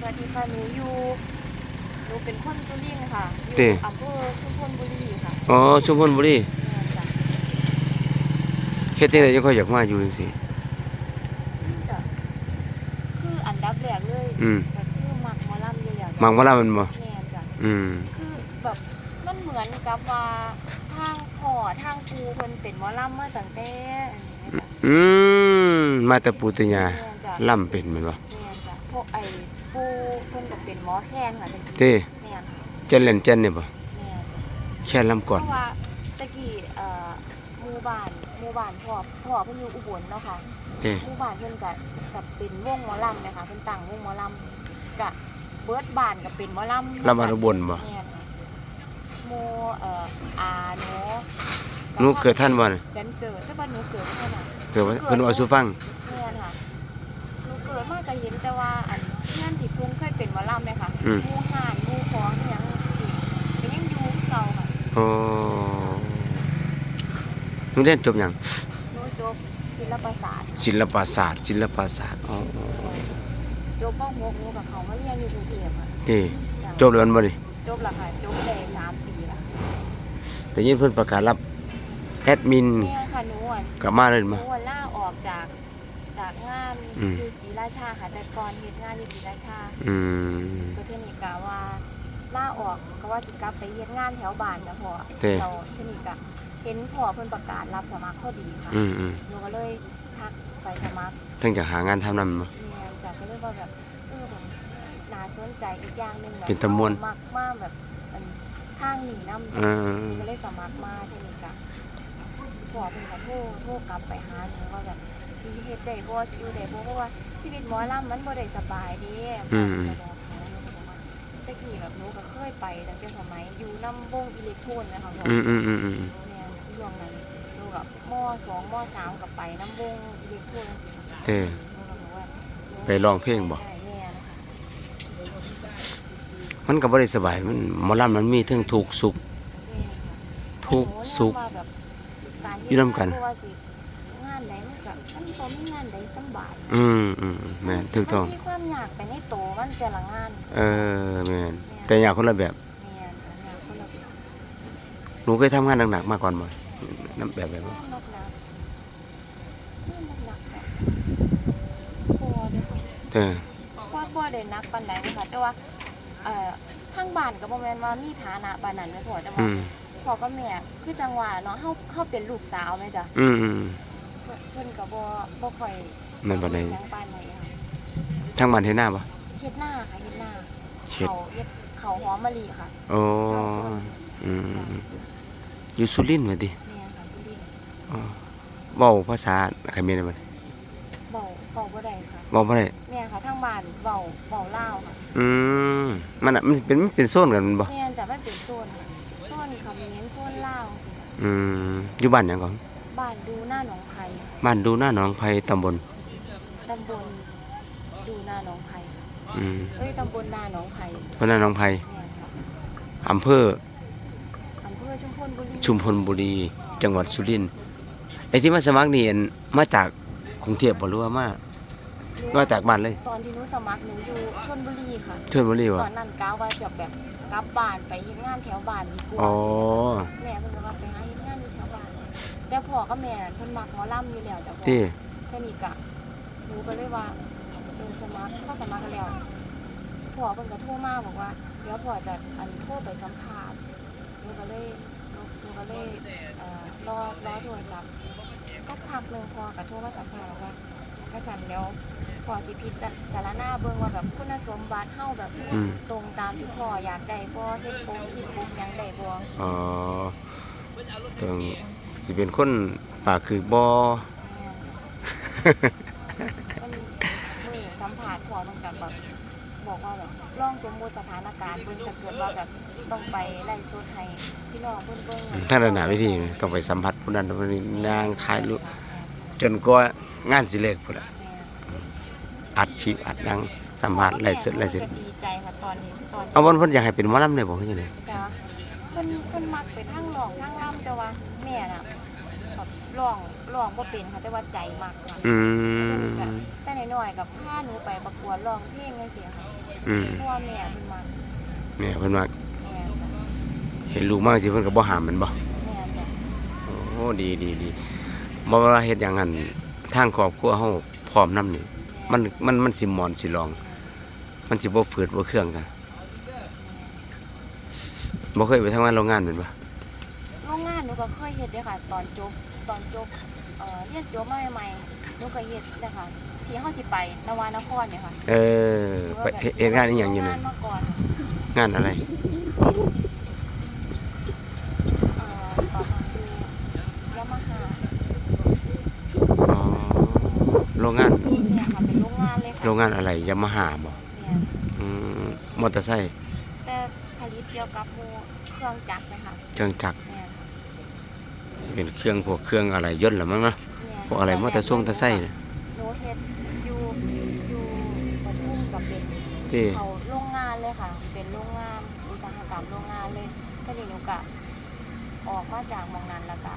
สวัสดีค่ะหนูอยู่หนูเป็นคนสุรินทร์ค่ะอยู่ติอำเภอชุมพลบุรีค่ะอ๋อชุมพลบุรีแม่นจ้ะเฮ็ดจังได๋จังค่อยอยากมาอยู่จังซี่จ้ะคืออันดับแรกเลยอืมก็คือมักหมอลำอยู่แล้วจ้ะมังบ่ล่ะมันบ่แม่นจ้ะอืมคือแบบมันเหมือนกับว่าทางพ่อทางครูเพิ่นเป็นหมอลำมาตั้งแต่อันนี้จ้ะอืมมาแต่ปู่แต่ย่าแม่นจ้ะ ล่ำเป็นแม่นบ่แม่นจ้ะพวกไอ้ ปูเพิ่นก็เป็นหมอแคนค่ะตะกี้เต้แม่นค่ะเจนเล่นเจนนี่บ่แม่นจ้ะแค่ล่ำก่อนเพราะว่าตะกี้เอ่อหมู่บ้านหมู่บ้านพ่อพ่อเพิ่นอยู่อุบลเนาะค่ะ เต้หมู่บ้านเพิ่นก็กับเป็นวงหมอลำนะคะเพิ่นตั้งวงหมอลำก็เบิดบ้านก็เป็นหมอลำลำบานอุบลบ่แม่นค่ะหมู่เอ่ออาหนูหนูเกิดทันบ่น่ะแดนเซอร์แต่ว่าหนูเกิดไม่ทันอะเกิดว่าเพิ่นเอาสู่ฟัง อืม หมู่ห่านหมู่ของอิหยังก็ยังอยู่คือเก่าค่ะโอ้หนูเรียนจบหยังหนูจบศิลปศาสตร์ศิลปศาสตร์ ศิลปศาสตร์อ๋อจบม .6 หนูกับเขามาเรียนอยู่กรุงเทพค่ะเต้จ้ะจบแล้วแมันบ่นี่จบและค่ะจบได้สามปีละแต่ยินเพิ่นประกาศรับแอดมินแม่ค่ะหนูอะ กลับมาเลยหนูมา อะล่าออกจาก จากงานอืม อยู่ศรีราชาค่ะแต่ก่อนเฮ็ดงานอยู่ศรีราชาอืมก็เทอนี้กะว่าล่าออกก็ว่าจะกลับไปเฮ็ดงานแถวบ้านนะพ่อเต้ เราเทอนี้กะเห็นพ่อเพิ่นประกาศรับสมัครพอดีค่ะอืมอืมหนูก็เลยทักไปสมัครทั้งจะหางานทำนำบ่แม่จ้ะก็เลยว่าแบบเออแบบน่าสนใจอีกอย่างหนึงแบบเป็นตะมวน มากมากแบบมันทางหนีน้ำ เออ ก็เลยสมัครมาเทคนิคอะพ่อเพิ่นก็โทรโทรกลับไปหาหนูว่าแบบ สิเฮ็ดได้บ่สิอยู่ได้บ่เพราะว่าชีวิตหมอลำมันบ่ได้สบายเด้พ่อก็บอกหนูหนูก็บอกว่าตะกี้แบบหนูก็เคยไปตั้งแต่สมัยอยู่นำวงอิเล็กโทรนนะคะพ่ออืมอืมอืมอืมแม่นช่วงนั้นหนูกับมสองมสามก็ไปนำวงอิเล็กโทรนจังซี่ค่ะเต้หนูก็บอกว่าหนูไปร้องเพลงบ่ ได้แม่นะคะมันก็บ่ได้สบายมันหมอลำมันมีทั้งทุกข์สุข แม่ค่ะทุกข์สุขว่าแบบการอยู่นำกัน เพราะว่าสิงานใด มันก็มันบ่มีงานใดสำบายอืมอืมอืมแม่นถูกต้อง มันมีความยากไปในโตมันแต่ละงานเออแม่นแต่อยากคนละแบบแม่นค่ะยากคนละแบบหนูเคยทำงานหนักๆมาก่อนบ่น้ำแบบแบบงาบ่นหนักหนักงานหนักหนักแบบบ่เด้อค่ะเต้บ่บ่ได้หนักปานใดนะคะแต่ว่าเอ่อทางบ้านก็บ่แม่นว่ามีฐานะปานนั้นแม่พ่อแต่ว่าอืมพ่อกับแม่คือจังหวะเนาะเฮาเฮาเป็นลูกสาวแม่จ้ะอืมอืม เพิ่นเพิ่นก็บ่บ่ค่อยแม่นบ่ได้หยังปานใดค่ะทางบ้านเฮ็ดหน้าบ่เฮ็ดหน้าค่ะเฮ็ดหน้าเฮ็ดเขาเฮ็ดเขาหอมมะลิค่ะโอ้อืมอยู่สุรินทร์ว่าติแม่ค่ะสุรินทร์อ๋อเว้าภาษาเขมรได้บ่เบาเบาบ่ได้ค่ะเว้าบ่ได้แม่ค่ะทางบ้านเบาเบาลาวค่ะอืมมันน่ะมันเป็นมันเป็นโซนกันแมันบ่แม่นจะไม่เป็นโซนค่ะโซนเขมรโซนลาวสิค่ะอืมอยู่บ้านหยังก่อน บ้านดูหน้าหนองไผ่ค่ะบ้านดูหน้าหนองไผตำบลตำบลดูหน้าหนองไผ่ค่ะอืมเอ้ยตำบลนาหนองไผ่เพราะหน้าหนองไผแม่นค่ะอำเภออำเภอชุมพลบุรีชุมพลบุรี จังหวัดสุรินทร์ไอ้ที่มาสมัครนี่อันมาจากกรุงเทพบ่หรือว่ามาหนูมาจากบ้านเลยตอนที่หนูสมัครหนูอยู่ชลบุรีค่ะ ชลบุรีตวะอนนั้นกะว่าจะแบบกลับบ้านไปเฮ็ดงานแถวบ้านดีกว่าอ๋อ แม่เพิ่นก็ว่าไปหาเฮ็ด แต่พ่อกับแม่เพิ่นมักหมอลำอยู่แล้วแต่พ่อที่แค่นี้กะหนูก็เลยว่าเออสมัครเข้าสมัครกันแล้วพ่อเพิ่นก็โทรมาบอกว่าเดี๋ยวพ่อจะอันโทรไปสัมภาษณ์หนูก็เลยหนูหนูก็เลยเอ่อรอรอโทรศัพท์ก็พักหนึงพ่อก็โทรมาสัมภาษณ์บอกว่ากระสันแล้วพ่อสิพิจารณาเบิ่งว่าแบบคุณสมบัติเฮาแบบอืมตรงตามที่พ่ออยากได้บ่เฮ็ดโปงคิดโปงหยังได้บ่อ๋อต้อง สิเป็นคนปากคือบ่มันมือสัมผัสพอมันกับแบบบอกว่าแบบลองสมมุติสถานการณ์เบิ่งถ้าเกิดว่าแบบต้องไปไล่สดให้พี่น้องเพิ่นเบิ่งท่านระนาวิธีต้องไปสัมผัสผู้นั้นผู้นี้นางถ่ายรูปจนกว่างานสิเลิกพุ่นล่ะอัดคลิปอัดหยังสัมภาษณ์ไล่สดไล่สดก็ดีใจค่ะตอนนี้ตอนเอาวันเพิ่นอยากให้เป็นหมอลำได้บ่คือจังได๋จ้ะเพิ่นเพิ่นมักไปทางร้องทางร่ำแต่ว่าแม่น่ะแบบ ร้องร้องบ่เป็นค่ะแต่ว่าใจมักค่ะอืมแต่น้อยๆกับพาหนูไปประกวดร้องเพลงจังซี่ค่ะออืมเพราะว่าแม่เพิ่นมาแม่เพิ่นว่าแม่จ้ะเห็นลูกมากสิเพิ่นก็บ่ห้ามแมันบ่แม่จ้ะโอ้ดีดีดีบ่ว่าเฮ็ดหยังงั้นทางครอบครัวเฮาพร้อมนํนี่มันมันมันสิหมอนสิรอง มันสิบ่ฝืดบ่เครื่องกันบ่เคยไปทำงานโรงงานแม่นบ่โรงงานหนูก็เคยเฮ็ดเด้อค่ะ ตอนจบ ตอนจบเอ่อเรียนจบมาใหม่ๆหนูก็เฮ็ดเด้อค่ะที่เฮาสิไปนวานครเนี่ยค่ะเออไปเฮ็ดเฮ็ดงานอีหยังอยู่โรนั่นงานมาก่อนงานอะไร เอ่อตอนนั้นอยู่ยามาฮ่าอ๋อโรงงาน เนี่ยค่ะเป็นโรงงานเลยค่ะโรงงานอะไรยามาฮ่าบ่เนี่ยอืมมอเตอร์ไซค์แต่ผลิตเกี่ยวกับหมู่เครื่องจักรนะคะเครื่องจักรเนี่ย สิเป็นเครื่องพวกเครื่องอะไรยนต์ล่ะมั้งเนาะเนี่ยพวกอะไรมอเตอร์ทรงมอเตอร์ไซค์น่ะหนูเฮ็ดอยู่อยู่ปทุมกับเป็นที่ เขาโรงงานเลยค่ะ เป็นโรงงานอุตสาหกรรมโรงงานเลยทีนี้หนูก็ออกมาจากหมองนั้นแล้วก็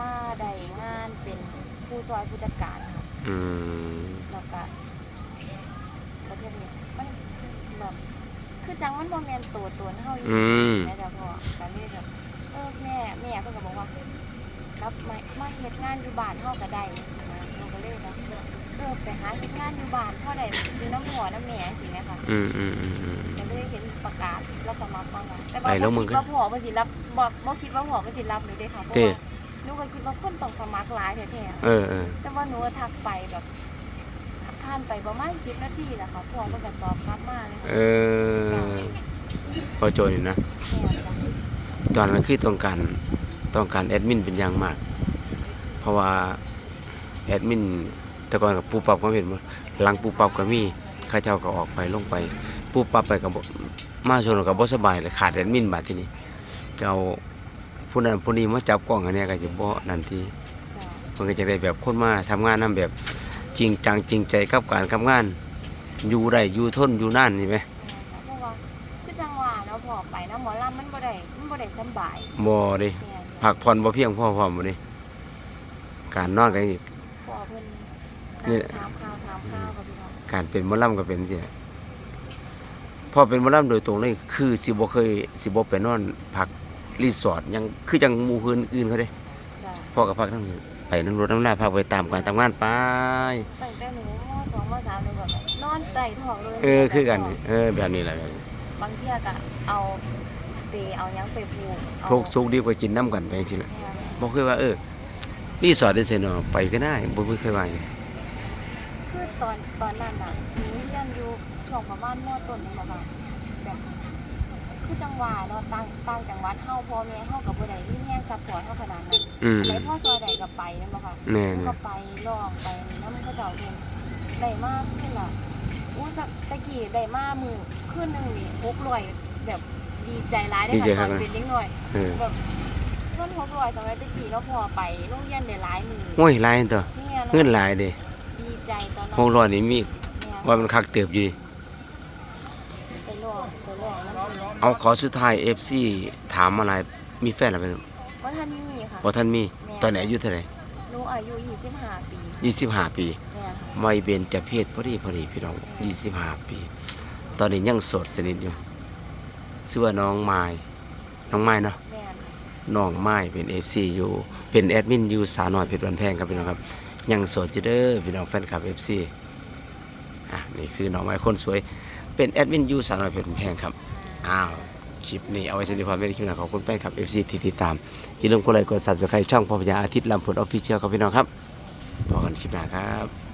มาได้งานเป็นผู้ซอยผู้จัดการค่ะ อืมแล้วก็ประเทศนี้มันแบบคือจังมันบ่แม่นตัวตนเฮาอยู่อืม แม่จ้ะพ่อก็เลยแบบเออแม่แม่เพิ่นก็บอกว่ารับ มามาเฮ็ดงานอยู่บ้านเฮาก็ได้นะหนูก็เลยแบบเออไปหาเฮ็ดงานอยู่บ้านเฮาได้อยู่น้ำพ่อน้ำแม่จังซี่แหมค่ะอืมอืมอืมอืม ก็เลยเห็นประกาศรับสมัครบ้างนะแต่ไปว่าแล้วบ่มึงคิดก็ว่าพ่อมันสิรับบ่บ่คิดว่าพ่อมันสิรับหนูเด้ค่ะเพราะเต้ว่าหนูก็คิดว่าคนต้องสมัครหลายแท้เออเออๆแต่ว่าหนูก็ทักไปแบบผ่านไปประมาณ10นาทีแหละค่ะพ่อมันก็ตอบกลับมาเลยเออพอโจนี่นะ แม่จ้ะตอนนั้นคือต้องการต้องการแอดมินเป็นอย่างมากเพ ราะว่าแอดมินแต่ก่อนกับปูปรับก็เห็นว่าหลังปูปรับก็มีข้าเจ้าก็ออกไปลงไปปูปรับไปกับมาชนกับบ่สบายเลยขาดแอดมินบาดทีนี้จะเอาผู้นั้นผู้นี้มาจับกล้องอันเนี้ยก็จะบ่นั่นที่จ้ะมันก็จะได้แบบคนมาทำงานนํแบบจริงจังจริงใจกับการทำงาน อยู่ได้อยู่ทนอยู่นานนี่ไหมแม่จ้ะเพราะว่าคือจังหวะเนาะพ่อไปนะหมอลำมันบ่ได้มันบ่ได้สำบายบ่เดิแม่จ้ะพักผ่อนบ่เพียงพอพร้อมบ่เดิ การนอนก็อีก พ่อเพิ่นนี่ถามข่าวถามข่าวกับพี่น้องการเป็นหมอลำก็เป็นสิพอเป็นหมอลำโดยตรงเลยคือสิบ่เคยสิบ่ไปนอนพักรีสอร์ทหยังคือจังหมู่คืนอื่นเขาเด้จ้ะพ่อก็พักทั้งนี้ไปนั่งรถน้ำลาพาไปตามการทำงานไป ตั้งแต่หนูมสองมสามหนูแบบนอนไต่ท้องเลยเออคือกันเออแบบนี้แหละแบบนี้บางเที่ยก็เอาเปเอาหยังไปผูกเอาทุกข์สุขดีกว่ากินน้ำกันไปจังซี่แหละแม่นบ่เคยว่าเออ รีสอร์ทได้ซี่เนาะไปก็ได้บ่เคยว่าอย่างนี้คือตอนตอนนั้นน่ะหนูเรียนอยู่ช่วงประมาณมต้นนี่มาค่ะแบบคือจังหวะเนาะต่างต่างจังหวัดเฮาพ่อแม่เฮากับบ่ได้มีแรงซัพพอร์ตเฮาขนาดนั้นอืมไหนพ่อซอยใดก็ไปนั่นบ่ค่ะแน่มันๆก็ไปลองไปน้ำเขาเจ้าเรียนได้มากขึ้นล่ะอู้จะตะกี้ได้มามือขึ้นหนึงนี่600แบบดีใจหลายได้อค่ะตอนเป็นเด็กน้อยเออแบบ เงินหกร้อยสมัยตะกี้เนาะพอไปโรงเรียนได้หลายหมื่นโอ้ยหลายตัวเนี่ยเงินเนาะหลายเด้ดีใจตอนนั้น600นี่มีเนี่ยว่ามันคักเติบอยู่ดิไปลองไปลองมันเอาขอสุดท้าย FC ถามอะไรมีแฟนแล้วบ่ว่าท่านมีค่ะบ่ทันมีตอนไหนอายุเท่าไหร่หนูอายุ25 ปี 25 ปีเนี่ยค่ะไม่เบนจะเพศพอดีพอดีพี่น้อง25 ปี ตอนนี้ยังโสดสนิทอยู่ชื่อว่าน้องไม้น้องไม้เนาะแม่ น้องไม้เป็น FC อยู่เป็นแอดมินอยู่สาวน้อยเพชรบันแพงครับพี่น้องครับยังโสดอยู่เด้อพี่น้องแฟนคลับ FC อะนี่คือน้องไม้คนสวย เป็นแอดมินอยู่สาวน้อยเพชรบันแพงครับอ้าวคลิปนี้เอาไว้สนิทความไม่ได้คลิปหน้าขอบคุณแฟนคลับ FC ที่ติดตามอย่าลืมกดไลค์กด Subscribe ช่องพ่อพญาอาทิตย์ลำพูนออฟฟิเชียลครับพี่น้องครับพบกันคลิปหน้าครับ